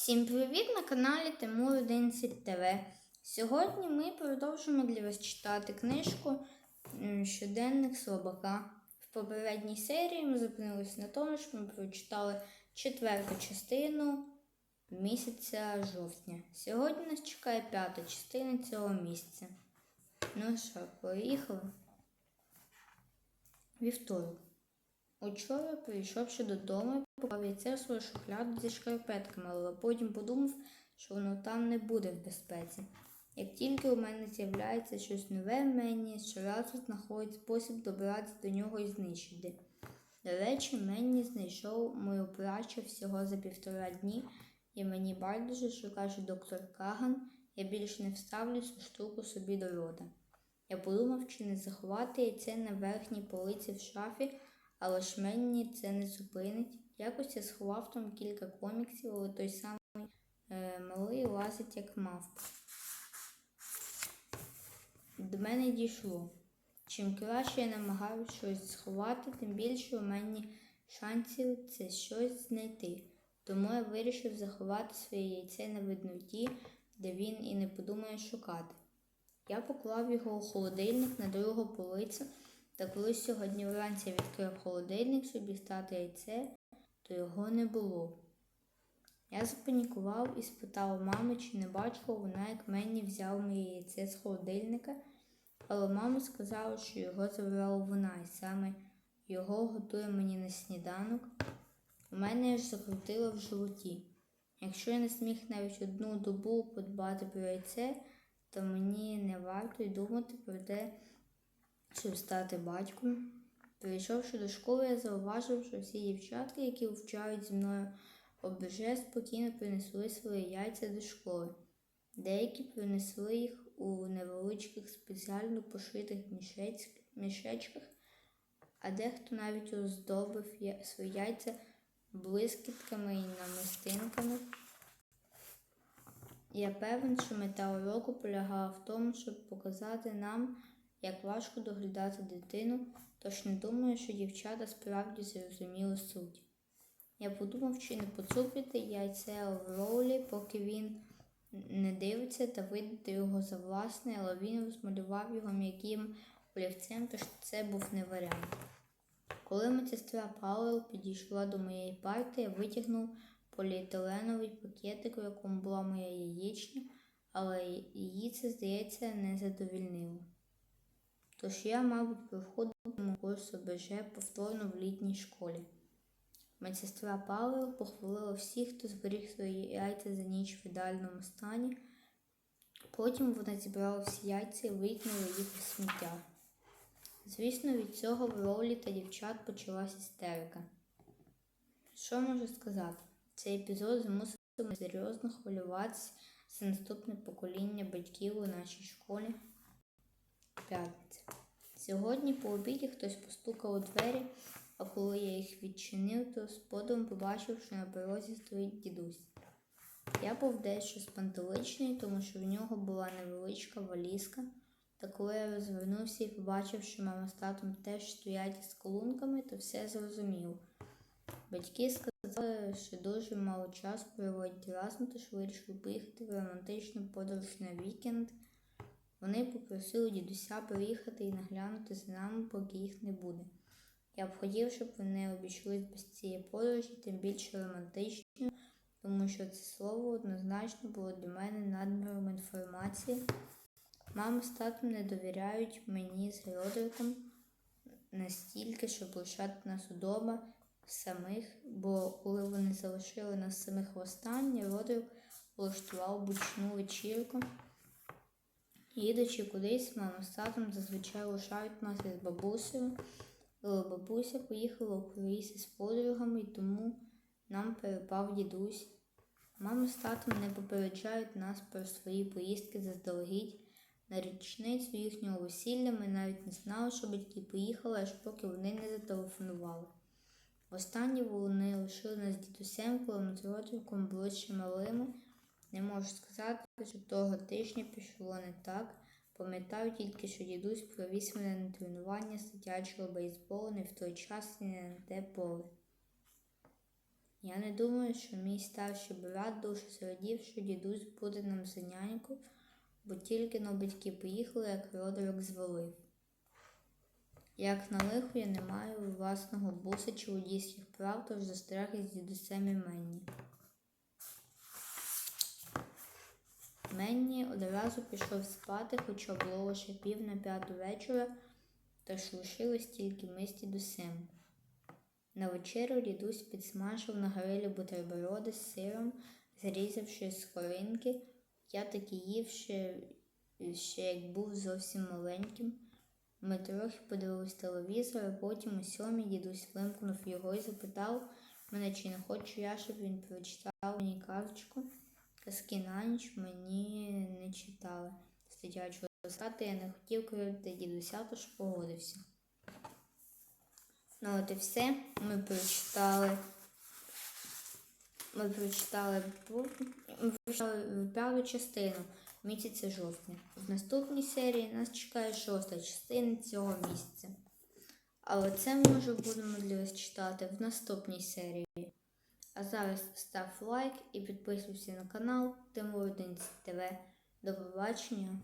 Всім привіт на каналі Тимур 11 ТВ. Сьогодні ми продовжимо для вас читати книжку м, Щоденник Слабака. В попередній серії ми зупинилися на тому, що ми прочитали четверту частину місяця жовтня. Сьогодні нас чекає п'ята частина цього місяця. Ну що, поїхали? Вівторок. Учора, прийшовши додому, поклав яйце в свою шухляду зі шкарпетками, але потім подумав, що воно там не буде в безпеці. Як тільки у мене з'являється щось нове в мені, щоразу знаходить спосіб добратися до нього і знищити. До речі, Менні знайшов мою прачу всього за півтора дні, і мені байдуже, що каже доктор Каган, я більше не вставлю цю штуку собі до рота. Я подумав, чи не заховати яйце на верхній полиці в шафі, але ж Менні це не зупинить. Якось я сховав там кілька коміксів, але той самий е, малий лазить як мавпа. До мене дійшло. Чим краще я намагаюся щось сховати, тим більше у мене шансів це щось знайти. Тому я вирішив заховати своє яйце на видноті, де він і не подумає шукати. Я поклав його у холодильник на другу полицю, та коли сьогодні вранці відкрив холодильник, щоб дістати яйце, то його не було. Я запанікував і спитав мами, чи не бачила вона, як Менні взяв моє яйце з холодильника, але мама сказала, що його забрала вона, і саме його готує мені на сніданок. У мене аж закрутило в животі. Якщо я не зміг навіть одну добу подбати про яйце, то мені не варто й думати про те, щоб стати батьком. Прийшовши до школи, я зауважив, що всі дівчатки, які вивчають зі мною ОБЖ, спокійно принесли свої яйця до школи. Деякі принесли їх у невеличких спеціально пошитих мішечках, а дехто навіть оздобив свої яйця блискітками і намистинками. Я певен, що мета уроку полягала в тому, щоб показати нам, як важко доглядати дитину, тож не думаю, що дівчата справді зрозуміли суть. Я подумав, чи не поцупити яйце в ролі, поки він не дивиться та видати його за власне, але він розмалював його м'яким олівцем, тож це був не варіант. Коли медсестра Пауел підійшла до моєї парти, я витягнув поліетиленовий пакетик, у якому була моя яєчня, але її це, здається, не задовільнило. Тож я, мабуть, проходитиму курс ОБЖ повторно в літній школі. Медсестра Павел похвалила всіх, хто зберіг свої яйця за ніч в ідеальному стані. Потім вона зібрала всі яйця і викинула їх у сміття. Звісно, від цього в ролі та дівчат почалась істерика. Що можу сказати? Цей епізод змусив мене серйозно хвилюватися за наступне покоління батьків у нашій школі. П'ятниця. Сьогодні по обіді хтось постукав у двері, а коли я їх відчинив, то з подивом побачив, що на порозі стоїть дідусь. Я був дещо спантеличний, тому що в нього була невеличка валізка. Та коли я розвернувся і побачив, що мама з татом теж стоять із колунками, то все зрозумів. Батьки сказали, що дуже мало часу проводять разом, тож вирішили поїхати в романтичну подорож на вікенд. Вони попросили дідуся приїхати і наглянути за нами, поки їх не буде. Я б хотів, щоб вони обійшлись без цієї подорожі, тим більше романтичною, тому що це слово однозначно було для мене надміром інформації. Мама з татом не довіряють мені з Родриком настільки, щоб лишати нас удома самих, бо коли вони залишили нас самих востаннє, Родрик влаштував бучну вечірку. Їдучи кудись, мама з татом зазвичай лишають нас із бабусею, але бабуся поїхала у круїз із подругами, тому нам перепав дідусь. Мама з татом не попереджають нас про свої поїздки заздалегідь. На річницю їхнього весілля ми навіть не знали, що батьки поїхали, аж поки вони не зателефонували. Востаннє вони лишили нас з дідусем, коли ми з Родриком були ще малими. Не можу сказати, що того тижня пішло не так. Пам'ятаю тільки, що дідусь провіз мене на тренування з бейсболу не в той час і не на те поле. Я не думаю, що мій старший брат дуже зрадів, що дідусь буде нам за няньку, бо тільки но батьки поїхали, як Родерик звалив. Як на лихо я не маю власного буса чи водійських прав, тож застряг із дідусем і Менні. Менні одразу пішов спати, хоча було лише пів на п'яту вечора, тож лишилось тільки ми з дідусем. На вечерю дідусь підсмажив на грилі бутерброди з сиром, зрізавши з скоринки. Я таки їв ще, ще як був зовсім маленьким. Ми трохи подивились телевізор, а потім у сьомій дідусь вимкнув його і запитав мене, чи не хочу я, щоб він прочитав мені казочку. Казки на мені не читали. З дитячого саду я не хотів кривити дідуся, тож погодився. Ну от і все. Ми прочитали, ми прочитали п'яту частину місяця жовтня. В наступній серії нас чекає шоста частина цього місяця. Але це ми вже будемо для вас читати в наступній серії. А зараз став лайк і підписуйся на канал Тимур 11 ТВ. До побачення!